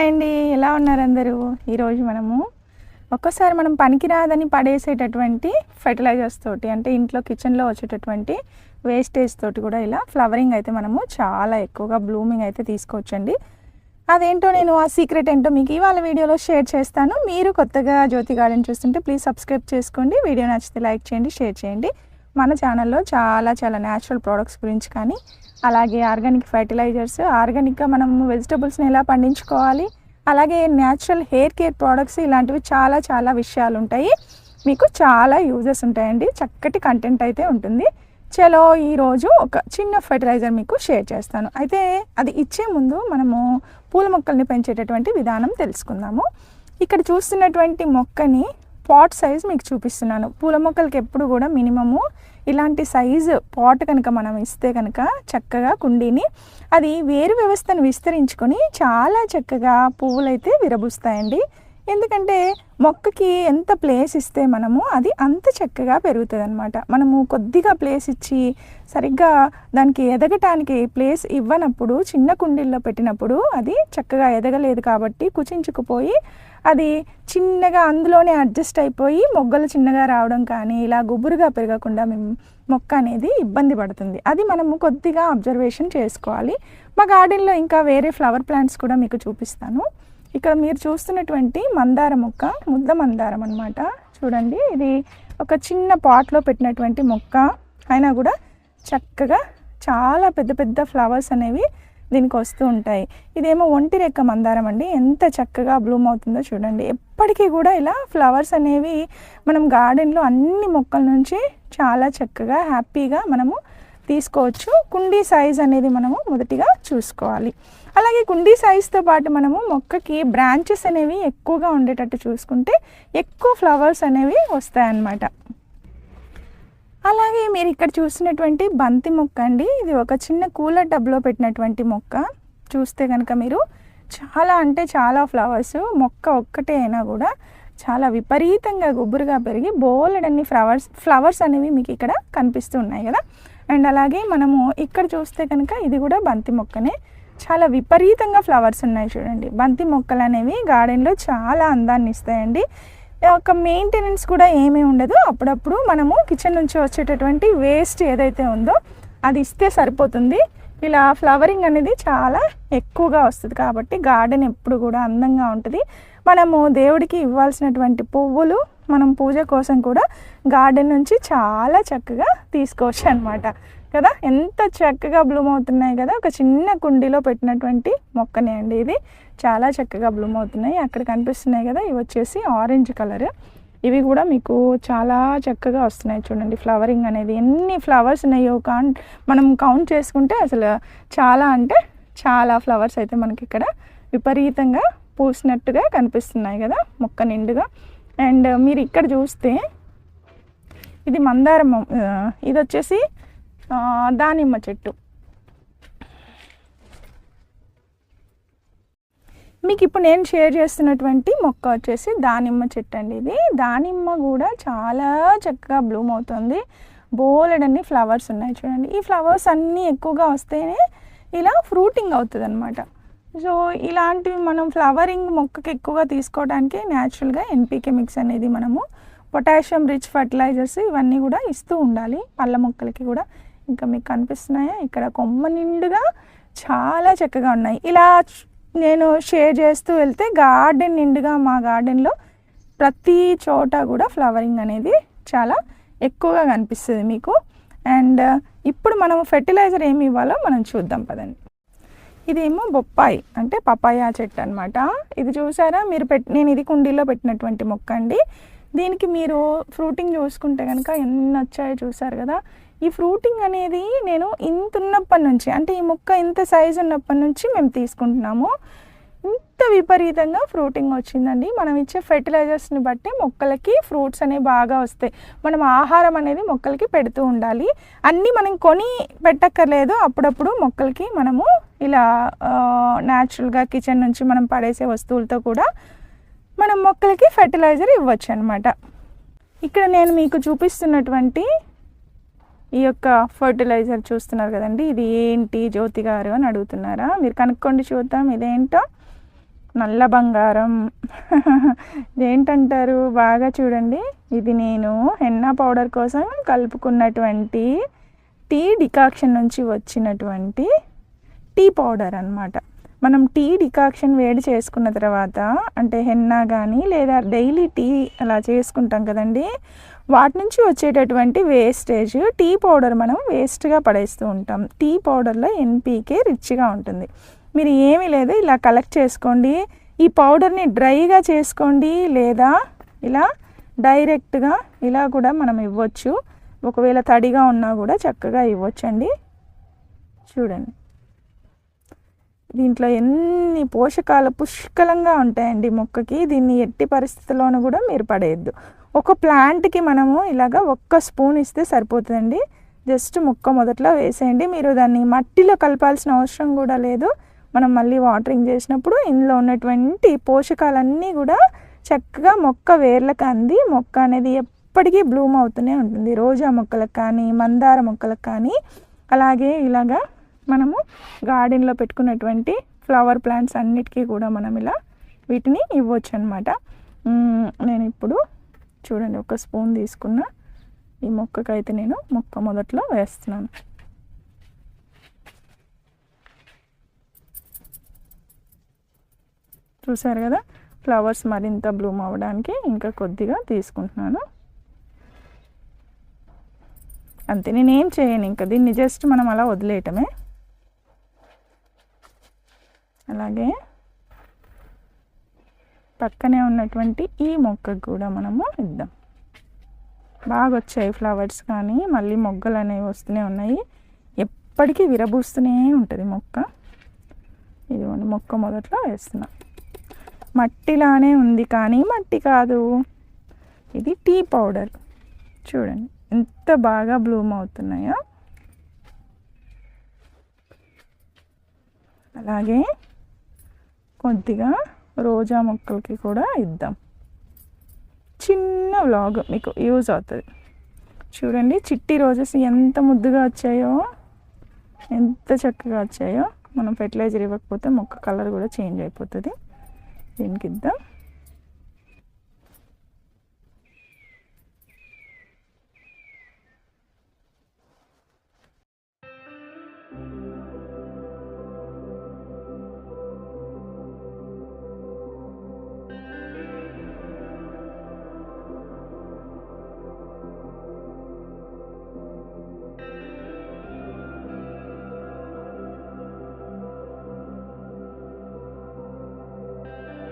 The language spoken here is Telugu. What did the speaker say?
హాయ్ అండి. ఎలా ఉన్నారు అందరూ? ఈరోజు మనము ఒక్కసారి మనం పనికిరాదని పడేసేటటువంటి ఫెర్టిలైజర్స్ తోటి అంటే ఇంట్లో కిచెన్లో వచ్చేటటువంటి వేస్టేజ్ తోటి కూడా ఇలా ఫ్లవరింగ్ అయితే మనము చాలా ఎక్కువగా బ్లూమింగ్ అయితే తీసుకోవచ్చండి. అదేంటో నేను ఆ సీక్రెట్ ఏంటో మీకు ఇవాళ వీడియోలో షేర్ చేస్తాను. మీరు కొత్తగా జ్యోతి గార్డెన్ చూస్తుంటే ప్లీజ్ సబ్స్క్రైబ్ చేసుకోండి. వీడియో నచ్చితే లైక్ చేయండి షేర్ చేయండి. మన ఛానల్లో చాలా చాలా న్యాచురల్ ప్రోడక్ట్స్ గురించి కానీ అలాగే ఆర్గానిక్ ఫర్టిలైజర్స్ ఆర్గానిక్గా మనం వెజిటబుల్స్ని ఎలా పండించుకోవాలి అలాగే న్యాచురల్ హెయిర్ కేర్ ప్రోడక్ట్స్ ఇలాంటివి చాలా చాలా విషయాలు ఉంటాయి. మీకు చాలా యూజెస్ ఉంటాయండి. చక్కటి కంటెంట్ అయితే ఉంటుంది. చలో ఈరోజు ఒక చిన్న ఫర్టిలైజర్ మీకు షేర్ చేస్తాను. అయితే అది ఇచ్చే ముందు మనము పూల మొక్కల్ని పెంచేటటువంటి విధానం తెలుసుకుందాము. ఇక్కడ చూస్తున్నటువంటి మొక్కని పాట్ సైజ్ మీకు చూపిస్తున్నాను. పూల మొక్కలకి ఎప్పుడు కూడా మినిమము ఇలాంటి సైజు పాట్ కనుక మనం ఇస్తే కనుక చక్కగా కుండీని అది వేరు వ్యవస్థను విస్తరించుకొని చాలా చక్కగా పువ్వులైతే విరబూస్తాయండి. ఎందుకంటే మొక్కకి ఎంత ప్లేస్ ఇస్తే మనము అది అంత చక్కగా పెరుగుతుంది అనమాట మనము కొద్దిగా ప్లేస్ ఇచ్చి సరిగ్గా దానికి ఎదగటానికి ప్లేస్ ఇవ్వనప్పుడు చిన్న కుండీల్లో పెట్టినప్పుడు అది చక్కగా ఎదగలేదు కాబట్టి కుచించుకుపోయి అది చిన్నగా అందులోనే అడ్జస్ట్ అయిపోయి మొగ్గలు చిన్నగా రావడం కానీ ఇలా గుబురుగా పెరగకుండా మేము మొక్క అనేది ఇబ్బంది పడుతుంది. అది మనము కొద్దిగా అబ్జర్వేషన్ చేసుకోవాలి. మా గార్డెన్లో ఇంకా వేరే ఫ్లవర్ ప్లాంట్స్ కూడా మీకు చూపిస్తాను. ఇక్కడ మీరు చూస్తున్నటువంటి మందార మొక్క ముద్ద మందారం అనమాట చూడండి ఇది ఒక చిన్న పాట్లో పెట్టినటువంటి మొక్క. అయినా కూడా చక్కగా చాలా పెద్ద పెద్ద ఫ్లవర్స్ అనేవి దీనికి వస్తూ ఉంటాయి. ఇదేమో ఒంటి రెక్క మందారం అండి. ఎంత చక్కగా బ్లూమ్ అవుతుందో చూడండి. ఎప్పటికీ కూడా ఇలా ఫ్లవర్స్ అనేవి మనం గార్డెన్లో అన్ని మొక్కల నుంచి చాలా చక్కగా హ్యాపీగా మనము తీసుకోవచ్చు. కుండీ సైజ్ అనేది మనము మొదటిగా చూసుకోవాలి. అలాగే కుండీ సైజ్తో పాటు మనము మొక్కకి బ్రాంచెస్ అనేవి ఎక్కువగా ఉండేటట్టు చూసుకుంటే ఎక్కువ ఫ్లవర్స్ అనేవి వస్తాయన్నమాట. అలాగే మీరు ఇక్కడ చూసినటువంటి బంతి మొక్క అండి. ఇది ఒక చిన్న కూలర్ టబ్లో పెట్టినటువంటి మొక్క. చూస్తే కనుక మీరు చాలా అంటే చాలా ఫ్లవర్స్ మొక్క ఒక్కటే అయినా కూడా చాలా విపరీతంగా గుబురుగా పెరిగి బోలెడన్ని ఫ్లవర్స్ ఫ్లవర్స్ అనేవి మీకు ఇక్కడ కనిపిస్తూ ఉన్నాయి కదా. అండ్ అలాగే మనము ఇక్కడ చూస్తే కనుక ఇది కూడా బంతి మొక్కనే. చాలా విపరీతంగా ఫ్లవర్స్ ఉన్నాయి చూడండి. బంతి మొక్కలు అనేవి గార్డెన్లో చాలా అందాన్ని ఇస్తాయండి. ఒక మెయింటెనెన్స్ కూడా ఏమీ ఉండదు. అప్పుడప్పుడు మనము కిచెన్ నుంచి వచ్చేటటువంటి వేస్ట్ ఏదైతే ఉందో అది ఇస్తే సరిపోతుంది. ఇలా ఫ్లవరింగ్ అనేది చాలా ఎక్కువగా వస్తుంది కాబట్టి గార్డెన్ ఎప్పుడు కూడా అందంగా ఉంటుంది. మనము దేవుడికి ఇవ్వాల్సినటువంటి పువ్వులు మనం పూజ కోసం కూడా గార్డెన్ నుంచి చాలా చక్కగా తీసుకోవచ్చు అనమాట కదా? ఎంత చక్కగా బ్లూమ్ అవుతున్నాయి కదా? ఒక చిన్న కుండీలో పెట్టినటువంటి మొక్కనే అండి ఇది. చాలా చక్కగా బ్లూమ్ అవుతున్నాయి. అక్కడ కనిపిస్తున్నాయి కదా? ఇవి వచ్చేసి ఆరెంజ్ కలర్. ఇవి కూడా మీకు చాలా చక్కగా వస్తున్నాయి చూడండి. ఫ్లవరింగ్ అనేది ఎన్ని ఫ్లవర్స్ ఉన్నాయో కాన్ మనం కౌంట్ చేసుకుంటే అసలు చాలా అంటే చాలా ఫ్లవర్స్ అయితే మనకి ఇక్కడ విపరీతంగా పూసినట్టుగా కనిపిస్తున్నాయి కదా? మొక్క నిండుగా. అండ్ మీరు ఇక్కడ చూస్తే ఇది మందారం ఇది వచ్చేసి దానిమ్మ చెట్టు. మీకు ఇప్పుడు నేను షేర్ చేస్తున్నటువంటి మొక్క వచ్చేసి దానిమ్మ చెట్టు అండి ఇది. దానిమ్మ కూడా చాలా చక్కగా బ్లూమ్ అవుతుంది. బోలెడన్ని ఫ్లవర్స్ ఉన్నాయి చూడండి. ఈ ఫ్లవర్స్ అన్నీ ఎక్కువగా వస్తేనే ఇలా ఫ్రూటింగ్ అవుతుంది అనమాట సో ఇలాంటివి మనం ఫ్లవరింగ్ మొక్కకి ఎక్కువగా తీసుకోవడానికి న్యాచురల్గా ఎన్పీకే మిక్స్ అనేది మనము పొటాషియం రిచ్ ఫర్టిలైజర్స్ ఇవన్నీ కూడా ఇస్తూ ఉండాలి. పళ్ళ మొక్కలకి కూడా. ఇంకా మీకు కనిపిస్తున్నాయా? ఇక్కడ కొమ్మ నిండుగా చాలా చక్కగా ఉన్నాయి. ఇలా నేను షేర్ చేస్తూ వెళ్తే గార్డెన్ నిండుగా మా గార్డెన్లో ప్రతి చోట కూడా ఫ్లవరింగ్ అనేది చాలా ఎక్కువగా కనిపిస్తుంది మీకు. అండ్ ఇప్పుడు మనం ఫెర్టిలైజర్ ఏమి ఇవ్వాలో మనం చూద్దాం పదండి. ఇదేమో బొప్పాయి అంటే పపాయా చెట్టు అనమాట ఇది చూసారా? మీరు పెట్ నేను ఇది కుండీలో పెట్టినటువంటి మొక్క అండి. దీనికి మీరు ఫ్రూటింగ్ చూసుకుంటే కనుక ఎన్ని వచ్చాయో చూసారు కదా. ఈ ఫ్రూటింగ్ అనేది నేను ఇంత ఉన్నప్పటి నుంచి అంటే ఈ మొక్క ఇంత సైజు ఉన్నప్పటి నుంచి మేము తీసుకుంటున్నాము. ఇంత విపరీతంగా ఫ్రూటింగ్ వచ్చిందండి. మనం ఇచ్చే ఫెర్టిలైజర్స్ని బట్టి మొక్కలకి ఫ్రూట్స్ అనేవి బాగా వస్తాయి. మనం ఆహారం అనేది మొక్కలకి పెడుతూ ఉండాలి. అన్నీ మనం కొని పెట్టక్కర్లేదు. అప్పుడప్పుడు మొక్కలకి మనము ఇలా న్యాచురల్గా కిచెన్ నుంచి మనం పడేసే వస్తువులతో కూడా మనం మొక్కలకి ఫెర్టిలైజర్ ఇవ్వచ్చు అనమాట ఇక్కడ నేను మీకు చూపిస్తున్నటువంటి ఈ యొక్క ఫర్టిలైజర్ చూస్తున్నారు కదండి. ఇది ఏంటి? జ్యోతి గారు అని అడుగుతున్నారా? మీరు కనుక్కోండి చూద్దాం. ఇదేంటో? నల్ల బంగారం. ఏంటంటారు బాగా చూడండి. ఇది నేను హెన్నా పౌడర్ కోసం కలుపుకున్నటువంటి టీ డికాక్షన్ నుంచి వచ్చినటువంటి టీ పౌడర్ అన్నమాట. మనం టీ డికాక్షన్ వేడి చేసుకున్న తర్వాత అంటే హెన్నా కానీ లేదా డైలీ టీ అలా చేసుకుంటాం కదండి వాటి నుంచి వచ్చేటటువంటి వేస్టేజ్ టీ పౌడర్ మనం వేస్ట్గా పడేస్తూ ఉంటాం. టీ పౌడర్లో ఎన్పీకే రిచ్గా ఉంటుంది. మీరు ఏమీ లేదు ఇలా కలెక్ట్ చేసుకోండి. ఈ పౌడర్ని డ్రైగా చేసుకోండి లేదా ఇలా డైరెక్ట్గా ఇలా కూడా మనం ఇవ్వచ్చు. ఒకవేళ తడిగా ఉన్నా కూడా చక్కగా ఇవ్వచ్చండి. చూడండి. దీంట్లో ఎన్ని పోషకాలు పుష్కలంగా ఉంటాయండి మొక్కకి దీన్ని ఎట్టి పరిస్థితుల్లోనూ కూడా మీరు పడేయద్దు. ఒక ప్లాంట్కి మనము ఇలాగ ఒక్క స్పూన్ ఇస్తే సరిపోతుందండి. జస్ట్ మొక్క మొదట్లో వేసేయండి. మీరు దాన్ని మట్టిలో కలపాల్సిన అవసరం కూడా లేదు. మనం మళ్ళీ వాటరింగ్ చేసినప్పుడు ఇందులో ఉన్నటువంటి పోషకాలన్నీ కూడా చక్కగా మొక్క వేర్లకు అంది. మొక్క అనేది ఎప్పటికీ బ్లూమ్ అవుతూనే ఉంటుంది. రోజా మొక్కలకు కానీ మందార మొక్కలకు కానీ. అలాగే ఇలాగా మనము గార్డెన్లో పెట్టుకున్నటువంటి ఫ్లవర్ ప్లాంట్స్ అన్నిటికీ కూడా మనం ఇలా వీటిని ఇవ్వచ్చు అనమాట నేను ఇప్పుడు చూడండి ఒక స్పూన్ తీసుకున్న. ఈ మొక్కకైతే నేను మొక్క మొదట్లో వేస్తున్నాను. చూసారు కదా ఫ్లవర్స్ మరింత బ్లూమ్ అవ్వడానికి ఇంకా కొద్దిగా తీసుకుంటున్నాను. అంతే నేనేం చేయను ఇంకా. దీన్ని జస్ట్ మనం అలా వదిలేయటమే. అలాగే పక్కనే ఉన్నటువంటి ఈ మొక్కకు కూడా మనము ఇద్దాం. బాగా వచ్చాయి ఫ్లవర్స్ కానీ మళ్ళీ మొగ్గలు అనేవి వస్తూనే ఉన్నాయి. ఎప్పటికీ విరబూస్తూనే ఉంటుంది మొక్క. ఇదిగోండి మొక్క మొదట్లో వేస్తున్నా. మట్టిలానే ఉంది కానీ మట్టి కాదు. ఇది టీ పౌడర్. చూడండి ఎంత బాగా బ్లూమ్ అవుతున్నాయో. అలాగే కొద్దిగా రోజా మొక్కలకి కూడా ఇద్దాం. చిన్న వ్లాగ్ మీకు యూజ్ అవుతుంది. చూడండి చిట్టి రోజెస్ ఎంత ముద్దుగా వచ్చాయో ఎంత చక్కగా వచ్చాయో. మనం ఫెర్టిలైజర్ ఇవ్వకపోతే మొక్క కలర్ కూడా చేంజ్ అయిపోతుంది. దీనికి ఇద్దాం.